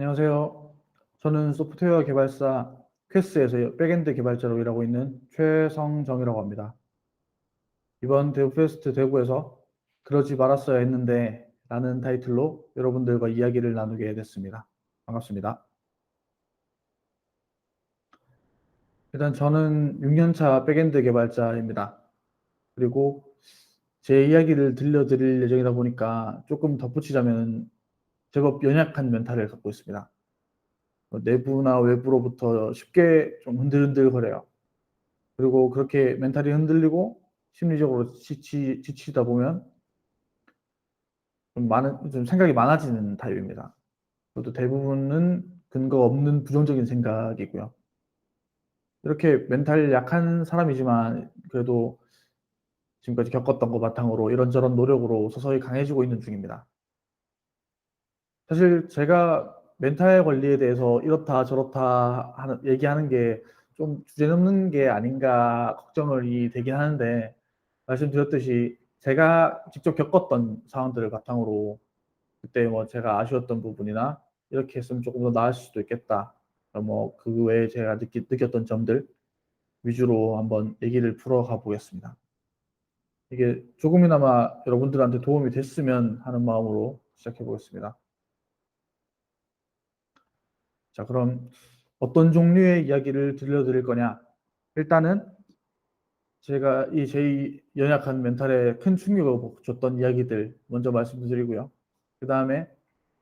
안녕하세요. 저는 소프트웨어 개발사 퀘스에서 백엔드 개발자로 일하고 있는 최성정이라고 합니다. 이번 데브페스트 대구에서 그러지 말았어야 했는데 라는 타이틀로 여러분들과 이야기를 나누게 됐습니다. 반갑습니다. 일단 저는 6년차 백엔드 개발자입니다. 그리고 제 이야기를 들려드릴 예정이다 보니까 조금 덧붙이자면 제법 연약한 멘탈을 갖고 있습니다. 뭐 내부나 외부로부터 쉽게 좀 흔들흔들 거려요. 그리고 그렇게 멘탈이 흔들리고 심리적으로 지치, 지치다 보면 좀 많은 좀 생각이 많아지는 타입입니다. 그것도 대부분은 근거 없는 부정적인 생각이고요. 이렇게 멘탈 약한 사람이지만 그래도 지금까지 겪었던 것 바탕으로 이런저런 노력으로 서서히 강해지고 있는 중입니다. 사실 제가 멘탈 관리에 대해서 이렇다 저렇다 하는, 얘기하는 게 좀 주제넘는 게 아닌가 걱정이 되긴 하는데 말씀드렸듯이 제가 직접 겪었던 상황들을 바탕으로 그때 뭐 제가 아쉬웠던 부분이나 이렇게 했으면 조금 더 나을 수도 있겠다. 뭐 그 외에 제가 느끼, 느꼈던 점들 위주로 한번 얘기를 풀어가 보겠습니다. 이게 조금이나마 여러분들한테 도움이 됐으면 하는 마음으로 시작해 보겠습니다. 자, 그럼 어떤 종류의 이야기를 들려드릴 거냐? 일단은 제가 이 제 연약한 멘탈에 큰 충격을 줬던 이야기들 먼저 말씀드리고요. 그 다음에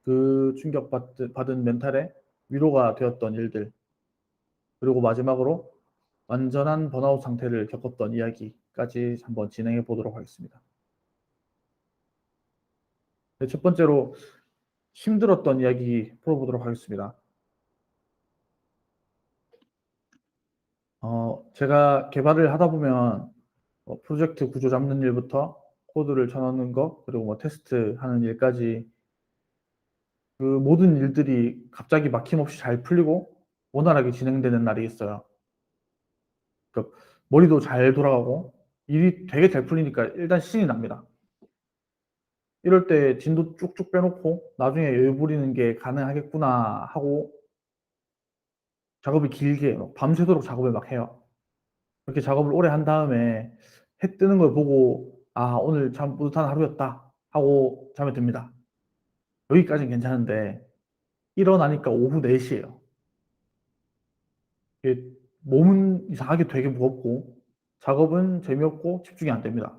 그 충격 받은 멘탈에 위로가 되었던 일들 그리고 마지막으로 완전한 번아웃 상태를 겪었던 이야기까지 한번 진행해 보도록 하겠습니다. 네, 첫 번째로 힘들었던 이야기 풀어보도록 하겠습니다. 어, 제가 개발을 하다 보면 뭐 프로젝트 구조 잡는 일부터 코드를 쳐넣는 거 그리고 뭐 테스트 하는 일까지 그 모든 일들이 갑자기 막힘없이 잘 풀리고 원활하게 진행되는 날이 있어요. 그러니까 머리도 잘 돌아가고 일이 되게 잘 풀리니까 일단 신이 납니다. 이럴 때 진도 쭉쭉 빼놓고 나중에 여유 부리는 게 가능하겠구나 하고 작업을 길게 밤새도록 작업을 막 해요. 그렇게 작업을 오래 한 다음에 해 뜨는 걸 보고 아 오늘 참 뿌듯한 하루였다 하고 잠에 듭니다. 여기까지는 괜찮은데 일어나니까 오후 4시에요. 몸은 이상하게 되게 무겁고 작업은 재미없고 집중이 안 됩니다.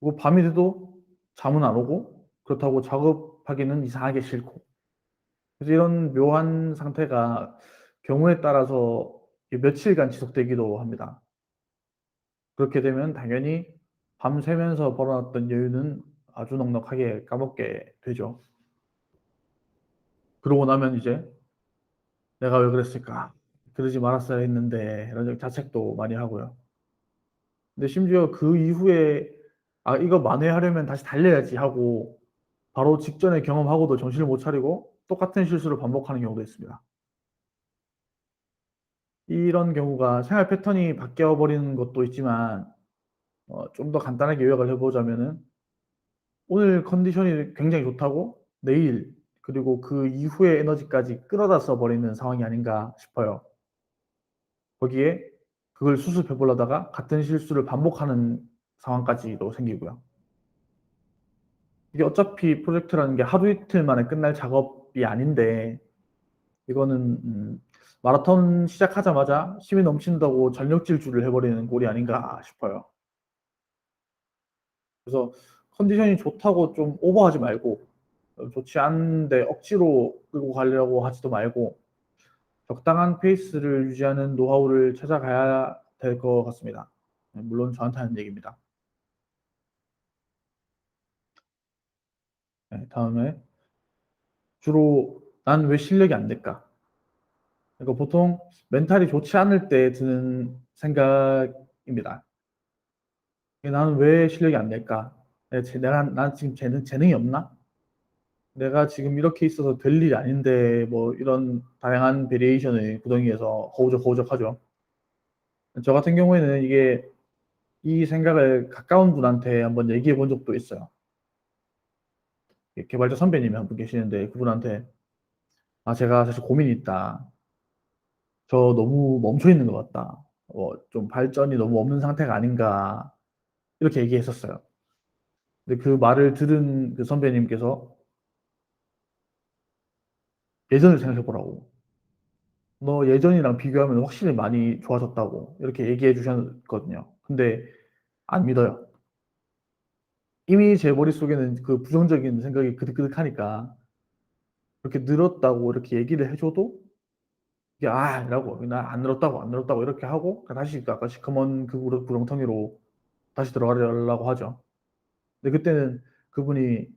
그리고 밤이 돼도 잠은 안 오고 그렇다고 작업하기는 이상하게 싫고 그래서 이런 묘한 상태가 경우에 따라서 며칠간 지속되기도 합니다. 그렇게 되면 당연히 밤새면서 벌어놨던 여유는 아주 넉넉하게 까먹게 되죠. 그러고 나면 이제 내가 왜 그랬을까? 그러지 말았어야 했는데 이런 자책도 많이 하고요. 근데 심지어 그 이후에 아 이거 만회하려면 다시 달려야지 하고 바로 직전에 경험하고도 정신을 못 차리고 똑같은 실수를 반복하는 경우도 있습니다. 이런 경우가 생활 패턴이 바뀌어 버리는 것도 있지만 어, 좀 더 간단하게 요약을 해보자면은 오늘 컨디션이 굉장히 좋다고 내일 그리고 그 이후의 에너지까지 끌어다 써버리는 상황이 아닌가 싶어요. 거기에 그걸 수습해 보려다가 같은 실수를 반복하는 상황까지도 생기고요. 이게 어차피 프로젝트라는 게 하루 이틀 만에 끝날 작업 이 아닌데 이거는 음, 마라톤 시작하자마자 힘이 넘친다고 전력 질주를 해버리는 꼴이 아닌가 싶어요. 그래서 컨디션이 좋다고 좀 오버하지 말고 좋지 않은데 억지로 끌고 가려고 하지도 말고 적당한 페이스를 유지하는 노하우를 찾아가야 될 것 같습니다. 물론 저한테 하는 얘기입니다. 네, 다음에 주로 난 왜 실력이 안 될까? 그러니까 보통 멘탈이 좋지 않을 때 드는 생각입니다. 나는 왜 실력이 안 될까? 내가 난 지금 재능, 재능이 없나? 내가 지금 이렇게 있어서 될 일이 아닌데 뭐 이런 다양한 베리에이션의 구덩이에서 허우적허우적 하죠. 저 같은 경우에는 이게 이 생각을 가까운 분한테 한번 얘기해 본 적도 있어요. 예 개발자 선배님이 한 분 계시는데 그분한테 "아 제가 사실 고민이 있다. 저 너무 멈춰 있는 것 같다. 어 좀 발전이 너무 없는 상태가 아닌가." 이렇게 얘기했었어요. 근데 그 말을 들은 그 선배님께서 예전을 생각해 보라고. "너 예전이랑 비교하면 확실히 많이 좋아졌다."고 이렇게 얘기해 주셨거든요. 근데 안 믿어요. 이미 제 머릿속에는 그 부정적인 생각이 그득그득하니까 그렇게 늘었다고 이렇게 얘기를 해 줘도 이게 "아." 이라고 "나 안 늘었다고, 안 늘었다고." 이렇게 하고 그 다시 그 아까 시커먼 그 구렁 구렁텅이로 다시 들어가려고 하죠. 근데 그때는 그분이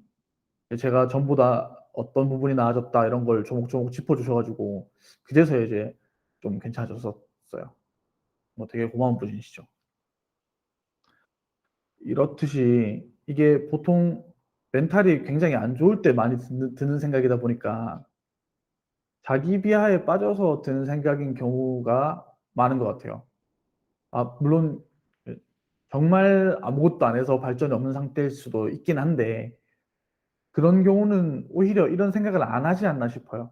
예 제가 전부 다 "어떤 부분이 나아졌다." 이런 걸 조목조목 짚어 주셔 가지고 그제서야 이제 좀 괜찮아졌었어요. 뭐 되게 고마운 분이시죠. 이렇듯이 이게 보통 멘탈이 굉장히 안 좋을 때 많이 드는 드는 생각이다 보니까 자기 비하에 빠져서 드는 생각인 경우가 많은 것 같아요. 아 물론 그 정말 아무것도 안 해서 발전이 없는 상태일 수도 있긴 한데 그런 경우는 오히려 이런 생각을 안 하지 않나 싶어요.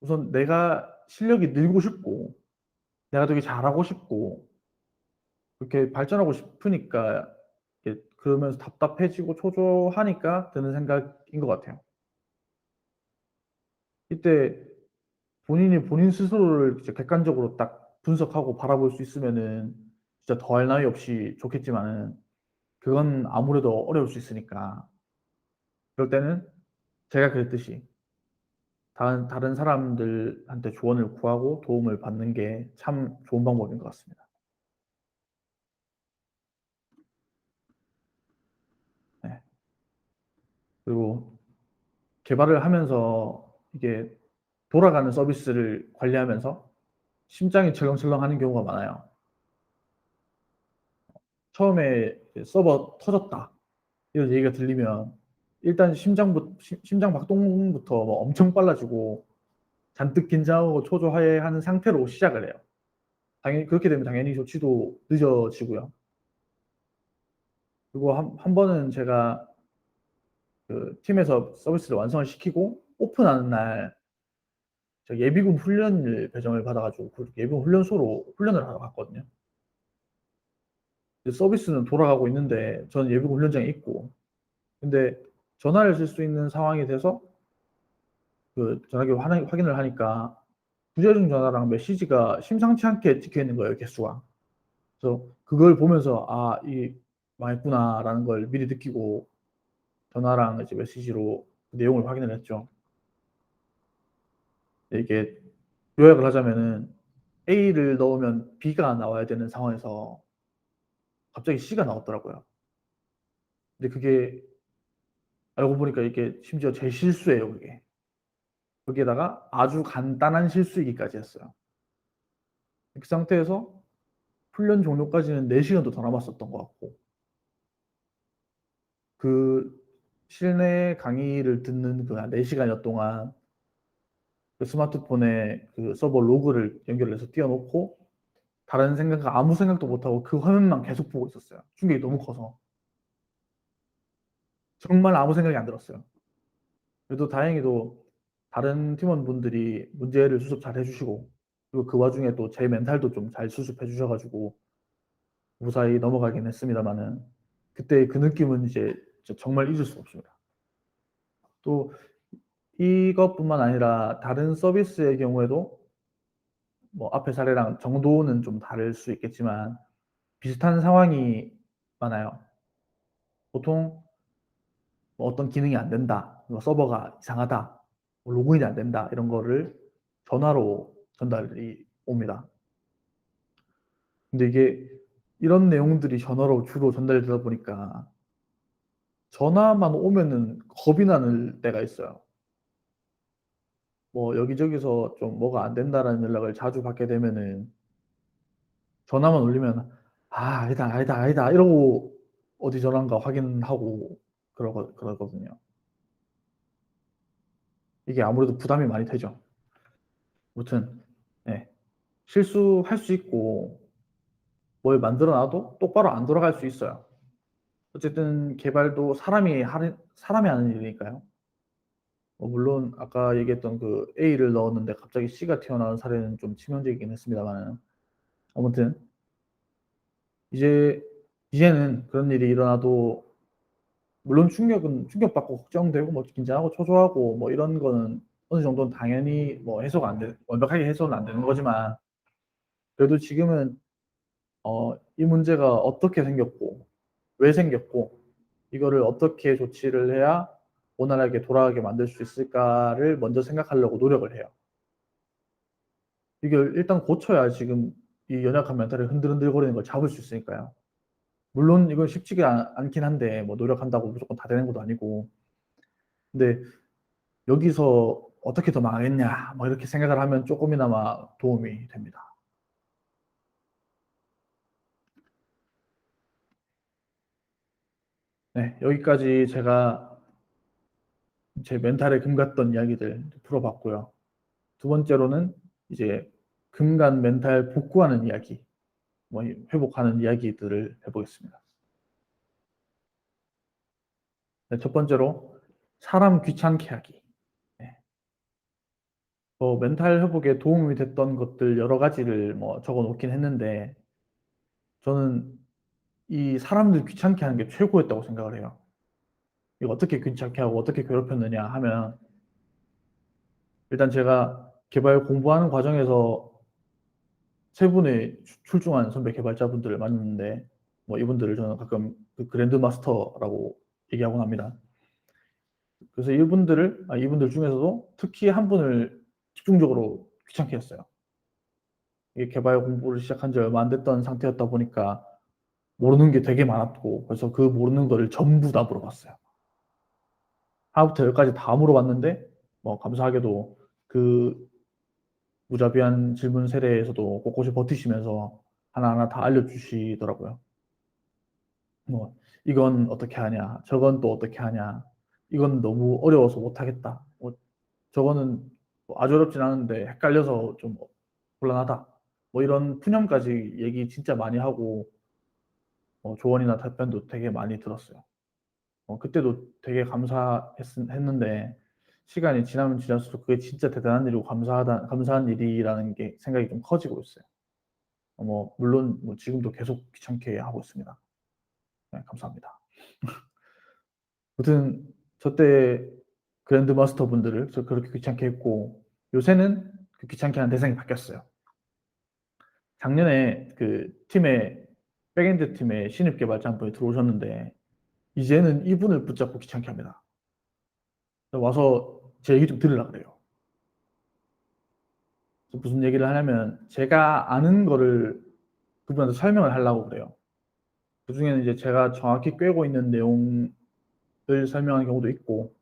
우선 내가 실력이 늘고 싶고 내가 되게 잘하고 싶고 그렇게 발전하고 싶으니까 그러면서 답답해지고 초조하니까 드는 생각인 것 같아요. 이때 본인이 본인 스스로를 이제 객관적으로 딱 분석하고 바라볼 수 있으면은 진짜 더할 나위 없이 좋겠지만은 그건 아무래도 어려울 수 있으니까. 그럴 때는 제가 그랬듯이 다른 다른 사람들한테 조언을 구하고 도움을 받는 게 참 좋은 방법인 것 같습니다. 네. 그리고 개발을 하면서 이게 돌아가는 서비스를 관리하면서 심장이 철렁철렁 하는 경우가 많아요. 처음에 그 "서버 터졌다." 이런 얘기가 들리면 일단 심장부 심 심장 박동부터 뭐 엄청 빨라지고 잔뜩 긴장하고 초조해하는 상태로 시작을 해요. 당연히 그렇게 되면 당연히 조치도 늦어지고요. 그리고 한 한 번은 제가 그 팀에서 서비스를 완성을 시키고 오픈하는 날저 예비군 훈련을 배정을 받아 가지고 그 예비군 훈련소로 훈련을 하러 갔거든요. 그 서비스는 돌아가고 있는데 저는 예비군 훈련장에 있고 근데 전화를 쓸 수 있는 상황이 돼서 그 전화기로 하나 확인을 하니까 부재중 전화랑 메시지가 심상치 않게 찍혀 있는 거예요, 개수가. 그래서 그걸 보면서 '아 이 망했구나.'라는 걸 미리 느끼고 전화랑 이제 메시지로 내용을 확인을 했죠. 이게 요약을 하자면은 A를 넣으면 B가 나와야 되는 상황에서 갑자기 C가 나왔더라고요. 근데 그게 알고 보니까 이게 심지어 제 실수예요, 그게. 거기에다가 아주 간단한 실수이기까지 했어요. 그 상태에서 훈련 종료까지는 4 시간도 더 남았었던 것 같고 그 실내 강의를 듣는 그 한 4 시간여 동안 그 스마트폰에 그 서버 로그를 연결을 해서 띄워 놓고 다른 생각 아무 생각도 못 하고 그 화면만 계속 보고 있었어요, 충격이 너무 커서. 정말 아무 생각이 안 들었어요. 그래도 다행히도 다른 팀원분들이 문제를 수습 잘 해 주시고 그리고 그 와중에 또 제 멘탈도 좀 잘 수습해 주셔 가지고 무사히 넘어가긴 했습니다마는 그때의 그 느낌은 이제 저 정말 잊을 수가 없습니다. 또 이것뿐만 아니라 다른 서비스의 경우에도 뭐 앞의 사례랑 정도는 좀 다를 수 있겠지만 비슷한 상황이 많아요. 보통 뭐 "어떤 기능이 안 된다." 뭐 "서버가 이상하다." 뭐 "로그인이 안 된다." 이런 거를 전화로 전달이 옵니다. 근데 이게 이런 내용들이 전화로 주로 전달되다 보니까 전화만 오면은 겁이 나는 때가 있어요. 뭐 여기저기서 좀 "뭐가 안 된다."라는 연락을 자주 받게 되면은 전화만 울리면 '아 아니다, 아니다, 아니다.' 이러고 어디 전화인가 확인하고 그러거 그러거든요. 이게 아무래도 부담이 많이 되죠. 무튼 예. 실수할 수 있고 뭘 만들어 놔도 똑바로 안 돌아갈 수 있어요. 어쨌든 개발도 사람이 하는 사람이 하는 일이니까요. 뭐 물론 아까 얘기했던 그 A를 넣었는데 갑자기 C가 튀어나온 사례는 좀 치명적이긴 했습니다만은 아무튼 이제 이제는 그런 일이 일어나도 물론 충격은 충격받고 걱정되고 뭐 긴장하고 초조하고 뭐 이런 거는 어느 정도는 당연히 뭐 해소가 안 돼, 완벽하게 해소는 안 되는 거지만 그래도 지금은 어, 이 문제가 어떻게 생겼고 왜 생겼고 이거를 어떻게 조치를 해야 원활하게 돌아가게 만들 수 있을까를 먼저 생각하려고 노력을 해요. 이걸 일단 고쳐야 지금 이 연약한 멘탈을 흔들흔들거리는 걸 잡을 수 있으니까요. 물론 이건 쉽지가 않긴 한데 뭐 노력한다고 무조건 다 되는 것도 아니고 근데 여기서 어떻게 더 망하겠냐 뭐 이렇게 생각을 하면 조금이나마 도움이 됩니다. 네, 여기까지 제가 제 멘탈에 금 갔던 이야기들 풀어봤고요. 두 번째로는 이제 금간 멘탈 복구하는 이야기, 뭐 회복하는 이야기들을 해보겠습니다. 네, 첫 번째로 사람 귀찮게 하기. 네. 뭐 멘탈 회복에 도움이 됐던 것들 여러 가지를 뭐 적어 놓긴 했는데 저는 이 사람들 귀찮게 하는 게 최고였다고 생각을 해요. 이거 어떻게 귀찮게 하고 어떻게 괴롭혔느냐 하면 일단 제가 개발 공부하는 과정에서 세 분의 출중한 선배 개발자분들을 만났는데 뭐 이분들을 저는 가끔 그 그랜드 마스터라고 얘기하곤 합니다. 그래서 이분들을 아, 이분들 중에서도 특히 한 분을 집중적으로 귀찮게 했어요. 개발 공부를 시작한 지 얼마 안 됐던 상태였다 보니까 모르는 게 되게 많았고 그래서 그 모르는 거를 전부 다 물어봤어요. 하나부터 열까지 다 물어봤는데 뭐 감사하게도 그 무자비한 질문 세례에서도 꼿꼿이 버티시면서 하나하나 다 알려주시더라고요. 뭐 이건 어떻게 하냐, 저건 또 어떻게 하냐, 이건 너무 어려워서 못하겠다. 뭐 저거는 뭐 아주 어렵진 않은데 헷갈려서 좀 곤란하다. 뭐 이런 푸념까지 얘기 진짜 많이 하고 어, 조언이나 답변도 되게 많이 들었어요. 어, 그때도 되게 감사했는데 시간이 지나면 지날수록 그게 진짜 대단한 일이고 감사하다 감사한 일이라는 게 생각이 좀 커지고 있어요. 어, 뭐 물론 뭐 지금도 계속 귀찮게 하고 있습니다. 네, 감사합니다. 아무튼 저때 그랜드 마스터 분들을 저 그렇게 귀찮게 했고 요새는 그 귀찮게 하는 대상이 바뀌었어요. 작년에 그 팀에 백엔드 팀에 신입 한 분이 들어오셨는데 이제는 이분을 붙잡고 귀찮게 합니다. 와서 제 얘기 좀 들으려 그래요. 무슨 얘기를 하냐면 제가 아는 거를 그분한테 설명을 하려고 그래요. 그 중에는 이제 제가 정확히 꿰고 있는 내용을 설명하는 경우도 있고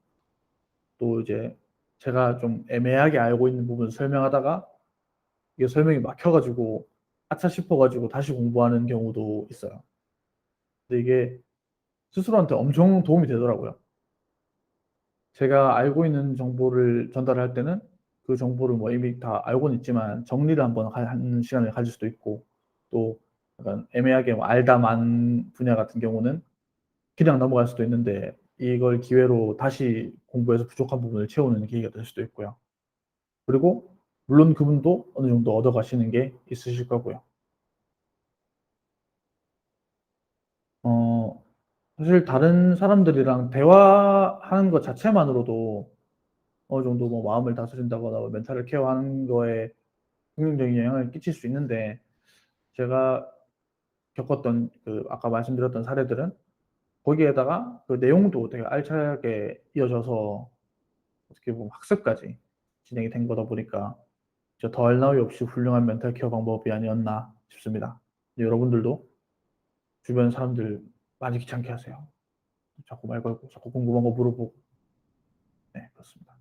또 이제 제가 좀 애매하게 알고 있는 부분을 설명하다가 이게 설명이 막혀가지고 아차 싶어가지고 다시 공부하는 경우도 있어요. 근데 이게 스스로한테 엄청 도움이 되더라고요. 제가 알고 있는 정보를 전달할 때는 그 정보를 뭐 이미 다 알고는 있지만 정리를 한번 하는 시간을 가질 수도 있고 또 약간 애매하게 뭐 알다만 분야 같은 경우는 그냥 넘어갈 수도 있는데 이걸 기회로 다시 공부해서 부족한 부분을 채우는 계기가 될 수도 있고요. 그리고 물론 그분도 어느 정도 얻어가시는 게 있으실 거고요. 어, 사실 다른 사람들이랑 대화하는 것 자체만으로도 어느 정도 뭐 마음을 다스린다거나 뭐 멘탈을 케어하는 거에 긍정적인 영향을 끼칠 수 있는데 제가 겪었던 그 아까 말씀드렸던 사례들은 거기에다가 그 내용도 되게 알차게 이어져서 어떻게 보면 학습까지 진행이 된 거다 보니까 더할 나위 없이 훌륭한 멘탈 케어 방법이 아니었나 싶습니다. 여러분들도 주변 사람들 많이 귀찮게 하세요. 자꾸 말 걸고 자꾸 궁금한 거 물어보고 네 그렇습니다.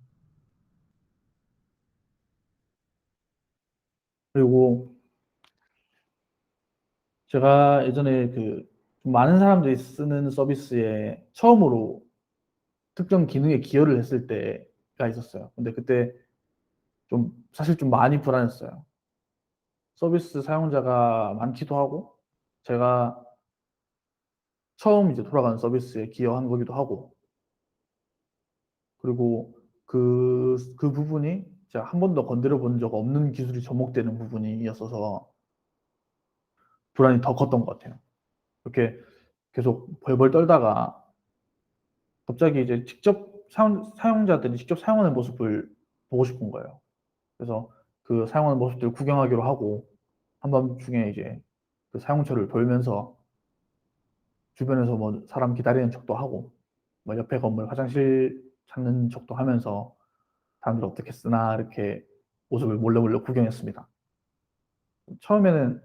그리고 제가 예전에 그 많은 사람들이 쓰는 서비스에 처음으로 특정 기능에 기여를 했을 때가 있었어요. 근데 그때 좀 사실 좀 많이 불안했어요. 서비스 사용자가 많기도 하고 제가 처음 이제 돌아가는 서비스에 기여한 거기도 하고 그리고 그, 그 부분이 제가 한 번도 건드려 본 적 없는 기술이 접목되는 부분이었어서 불안이 더 컸던 것 같아요. 이렇게 계속 벌벌 떨다가 갑자기 이제 직접 사용, 사용자들이 직접 사용하는 모습을 보고 싶은 거예요. 그래서 그 사용하는 모습들을 구경하기로 하고 한밤중에 이제 그 사용처를 돌면서 주변에서 뭐 사람 기다리는 척도 하고 뭐 옆에 건물 화장실 찾는 척도 하면서 사람들 어떻게 쓰나 이렇게 모습을 몰래 몰래 구경했습니다. 처음에는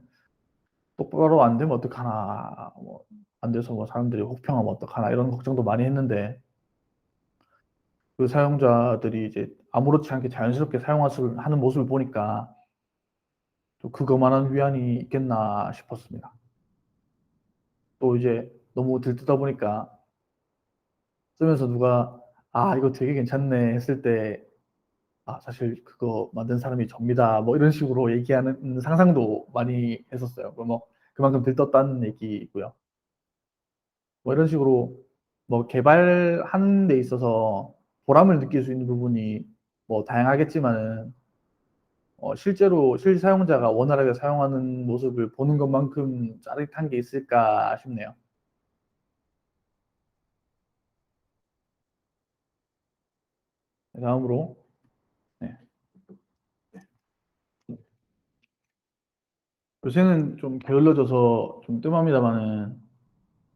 똑바로 안 되면 어떡하나 뭐 안 돼서 뭐 사람들이 혹평하면 어떡하나 이런 걱정도 많이 했는데 그 사용자들이 이제 아무렇지 않게 자연스럽게 사용하는 모습을 보니까 또 그거만한 위안이 있겠나 싶었습니다. 또 이제 너무 들뜨다 보니까 쓰면서 누가 아 이거 되게 괜찮네 했을 때 아, 사실 그거 만든 사람이 접니다. 뭐 이런 식으로 얘기하는 상상도 많이 했었어요. 뭐 그만큼 들떴다는 얘기고요. 뭐 이런 식으로 뭐 개발하는 데 있어서 보람을 느낄 수 있는 부분이 뭐 다양하겠지만은 어, 실제로 실 사용자가 원활하게 사용하는 모습을 보는 것만큼 짜릿한 게 있을까 싶네요. 다음으로 네. 요새는 좀 게을러져서 좀 뜸합니다만은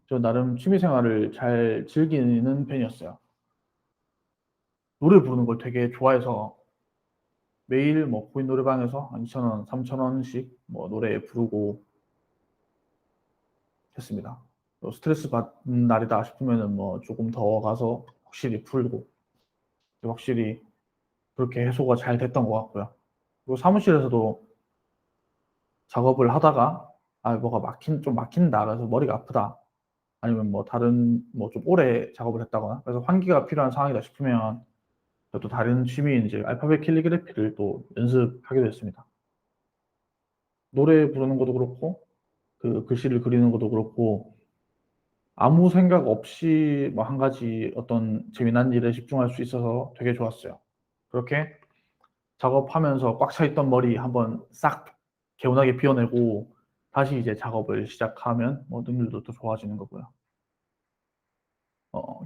저 나름 취미 생활을 잘 즐기는 편이었어요. 노래 부르는 걸 되게 좋아해서 매일 뭐 코인 노래방에서 한 2,000원, 3,000원씩 뭐 노래 부르고 했습니다. 스트레스 받는 날이다 싶으면은 뭐 조금 더 가서 확실히 풀고 확실히 그렇게 해소가 잘 됐던 것 같고요. 그리고 사무실에서도 작업을 하다가 아 뭐가 막힌 좀 막힌다 그래서 머리가 아프다 아니면 뭐 다른 뭐 좀 오래 작업을 했다거나 그래서 환기가 필요한 상황이다 싶으면 또 다른 취미인 이제 알파벳 캘리그래피를 또 연습하게 됐습니다. 노래 부르는 것도 그렇고 그 글씨를 그리는 것도 그렇고 아무 생각 없이 뭐 한 가지 어떤 재미난 일에 집중할 수 있어서 되게 좋았어요. 그렇게 작업하면서 꽉 차 있던 머리 한번 싹 개운하게 비워내고 다시 이제 작업을 시작하면 뭐 능률도 또 좋아지는 거고요.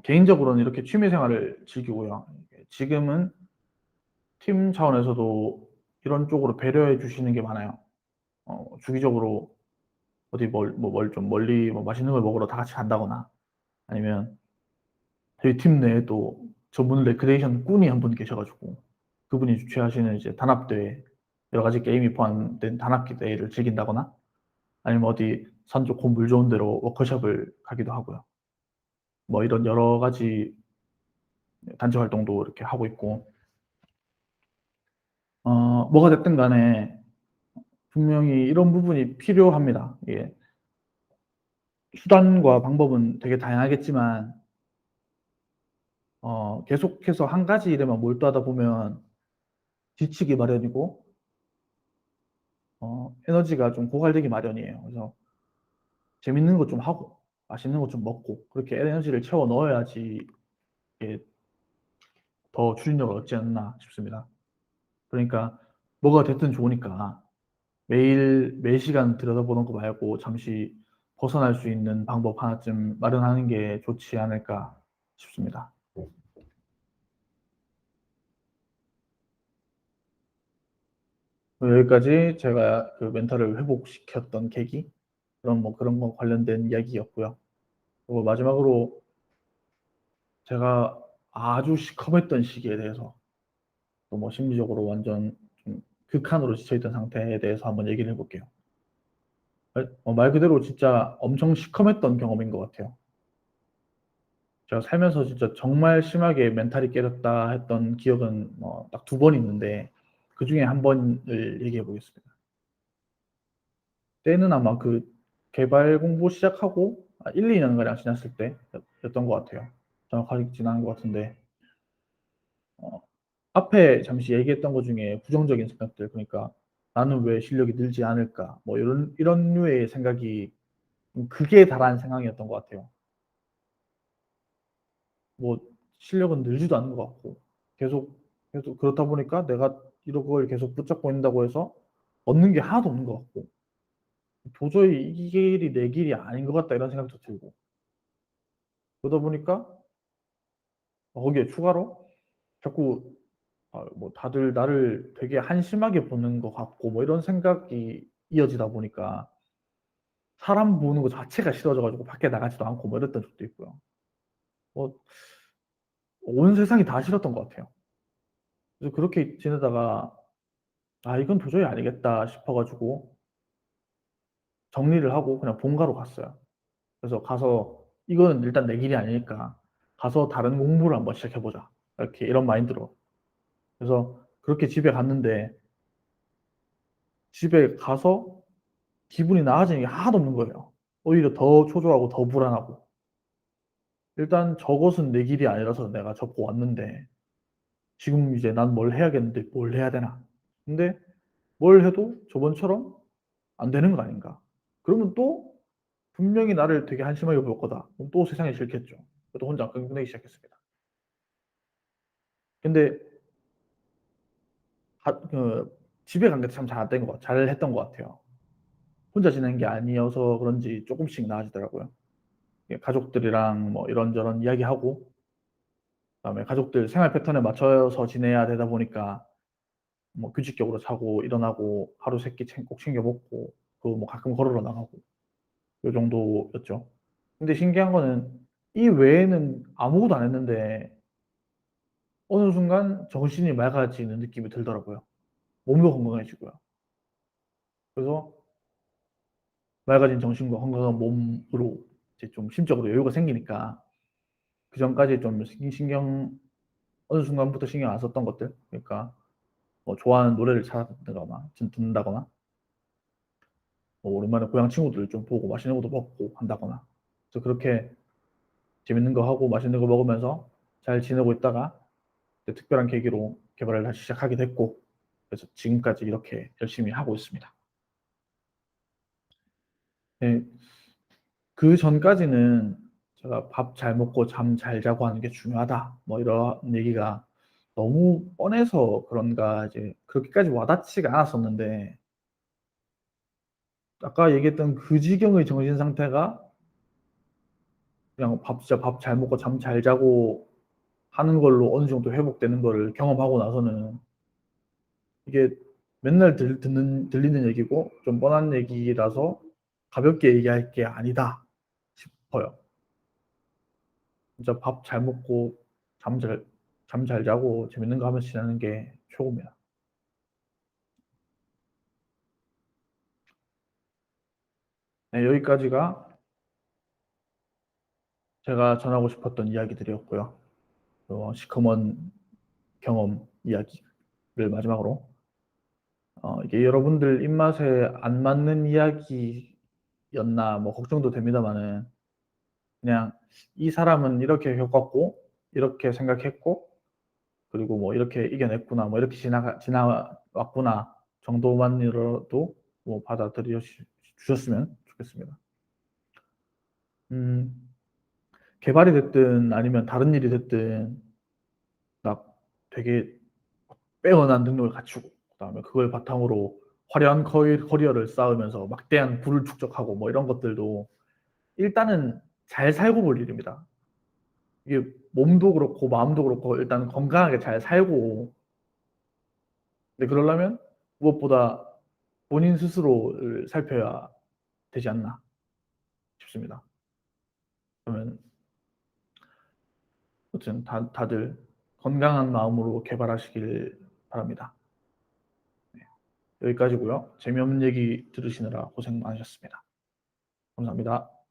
어, 개인적으로는 이렇게 취미 생활을 즐기고요. 지금은 팀 차원에서도 이런 쪽으로 배려해 주시는 게 많아요. 어, 주기적으로 어디 멀, 뭐뭘좀 멀리 뭐 맛있는 걸 먹으러 다 같이 간다거나 아니면 저희 팀 내에 또 전문 레크레이션 꾼이 한 분 계셔가지고 그분이 주최하시는 이제 단합대회 여러 가지 게임이 포함된 단합기 대회를 즐긴다거나 아니면 어디 산 좋고 물 좋은 데로 워크숍을 가기도 하고요. 뭐 이런 여러 가지 단체 활동도 이렇게 하고 있고 어, 뭐가 됐든 간에 분명히 이런 부분이 필요합니다. 예. 수단과 방법은 되게 다양하겠지만 어, 계속해서 한 가지 일에만 몰두하다 보면 지치기 마련이고 어, 에너지가 좀 고갈되기 마련이에요. 그래서 재밌는 거 좀 하고 맛있는 거 좀 먹고 그렇게 에너지를 채워 넣어야지 더 추진력을 얻지 않나 싶습니다. 그러니까 뭐가 됐든 좋으니까 매일 매 시간 들여다보는 거 말고 잠시 벗어날 수 있는 방법 하나쯤 마련하는 게 좋지 않을까 싶습니다. 여기까지 제가 그 멘탈을 회복시켰던 계기 그런 뭐 그런 거 관련된 이야기였고요. 그리고 마지막으로 제가 아주 시커맸던 시기에 대해서 또 뭐 심리적으로 완전 좀 극한으로 지쳐있던 상태에 대해서 한번 얘기를 해볼게요. 어, 말 그대로 진짜 엄청 시커맸던 경험인 것 같아요. 제가 살면서 진짜 정말 심하게 멘탈이 깨졌다 했던 기억은 뭐 딱 두 번 있는데 그 중에 한 번을 얘기해 보겠습니다. 때는 아마 그 개발 공부 시작하고 1, 2년가량 지났을 때였던 것 같아요. 정확하게 지난 것 같은데 어, 앞에 잠시 얘기했던 것 중에 부정적인 생각들 그러니까 나는 왜 실력이 늘지 않을까 뭐 이런 이런 류의 생각이 극에 달한 생각이었던 것 같아요. 뭐 실력은 늘지도 않는 것 같고 계속 계속 그렇다 보니까 내가 이런 걸 계속 붙잡고 있다고 해서 얻는 게 하나도 없는 것 같고 도저히 이 길이 내 길이 아닌 것 같다 이런 생각도 들고 그러다 보니까 거기에 추가로 자꾸 아, 뭐 다들 나를 되게 한심하게 보는 것 같고 뭐 이런 생각이 이어지다 보니까 사람 보는 거 자체가 싫어져 가지고 밖에 나가지도 않고 뭐 이랬던 적도 있고요. 뭐 온 세상이 다 싫었던 것 같아요. 그래서 그렇게 지내다가 '아 이건 도저히 아니겠다.' 싶어 가지고 정리를 하고 그냥 본가로 갔어요. 그래서 가서 '이거는 일단 내 길이 아니니까 가서 다른 공부를 한번 시작해 보자.' 이렇게 이런 마인드로. 그래서 그렇게 집에 갔는데 집에 가서 기분이 나아지는 게 하나도 없는 거예요. 오히려 더 초조하고 더 불안하고. 일단 저것은 내 길이 아니라서 내가 접고 왔는데 지금 이제 '난 뭘 해야겠는데 뭘 해야 되나?' 근데 뭘 해도 저번처럼 안 되는 거 아닌가? 그러면 또 분명히 나를 되게 한심하게 볼 거다. 그럼 또 세상이 싫겠죠. 또 혼자 끙끙대기 시작했습니다. 근데 가그 집에 간 게 참잘안된것 잘했던 것 같아요. 혼자 지낸 게 아니어서 그런지 쪼끔씩 나아지더라고요. 예 가족들이랑 뭐 이런저런 이야기하고 그다음에 가족들 생활 패턴에 맞춰서 지내야 되다 보니까 뭐 규칙적으로 자고 일어나고 하루 3끼 챙꼭 챙겨 먹고 그리고 뭐 가끔 걸으러 나가고 요 정도였죠. 근데 신기한 거는 이 외에는 아무것도 안 했는데 어느 순간 정신이 맑아지는 느낌이 들더라고요. 몸도 건강해지고요. 그래서 맑아진 정신과 건강한 몸으로 이제 좀 심적으로 여유가 생기니까 그 전까지 좀신 신경 어느 순간부터 신경 안 썼던 것들 그러니까 뭐 좋아하는 노래를 진 듣는다거나 뭐 오랜만에 고향 친구들 좀 보고 맛있는 것도 먹고 한다거나 그래서 그렇게 재밌는 거 하고 맛있는 거 먹으면서 잘 지내고 있다가 특별한 계기로 개발을 다시 시작하게 됐고 그래서 지금까지 이렇게 열심히 하고 있습니다. 네. 그 전까지는 제가 '밥 잘 먹고 잠 잘 자고 하는 게 중요하다.' 뭐 이런 얘기가 너무 뻔해서 그런가 이제 그렇게까지 와닿지가 않았었는데 아까 얘기했던 그 지경의 정신 상태가 그냥 밥 진짜 밥 잘 먹고 잠 잘 자고 하는 걸로 어느 정도 회복되는 거를 경험하고 나서는 이게 맨날 들 듣는 들리는 얘기고 좀 뻔한 얘기라서 가볍게 얘기할 게 아니다 싶어요. 진짜 밥 잘 먹고 잠 잘 잠 잘 자고 재밌는 거 하면서 지내는 게 최고입니다. 네 여기까지가 제가 전하고 싶었던 이야기들이었고요. 어 시커먼 경험 이야기를 마지막으로 어 이게 여러분들 입맛에 안 맞는 이야기였나 뭐 걱정도 됩니다마는 그냥 '이 사람은 이렇게 겪었고 이렇게 생각했고 그리고 뭐 이렇게 이겨냈구나. 뭐 이렇게 지나가 지나왔구나.' 정도만이라도 뭐 받아들여 주 주셨으면 좋겠습니다. 음 개발이 됐든 아니면 다른 일이 됐든 막 되게 빼어난 능력을 갖추고 그다음에 그걸 바탕으로 화려한 커리 커리어를 쌓으면서 막대한 부를 축적하고 뭐 이런 것들도 일단은 잘 살고 볼 일입니다. 이게 몸도 그렇고 마음도 그렇고 일단 건강하게 잘 살고 근데 그러려면 무엇보다 본인 스스로를 살펴야 되지 않나 싶습니다. 그러면 아무튼 다 다들 건강한 마음으로 개발하시길 바랍니다. 네. 여기까지고요. 재미없는 얘기 들으시느라 고생 많으셨습니다. 감사합니다.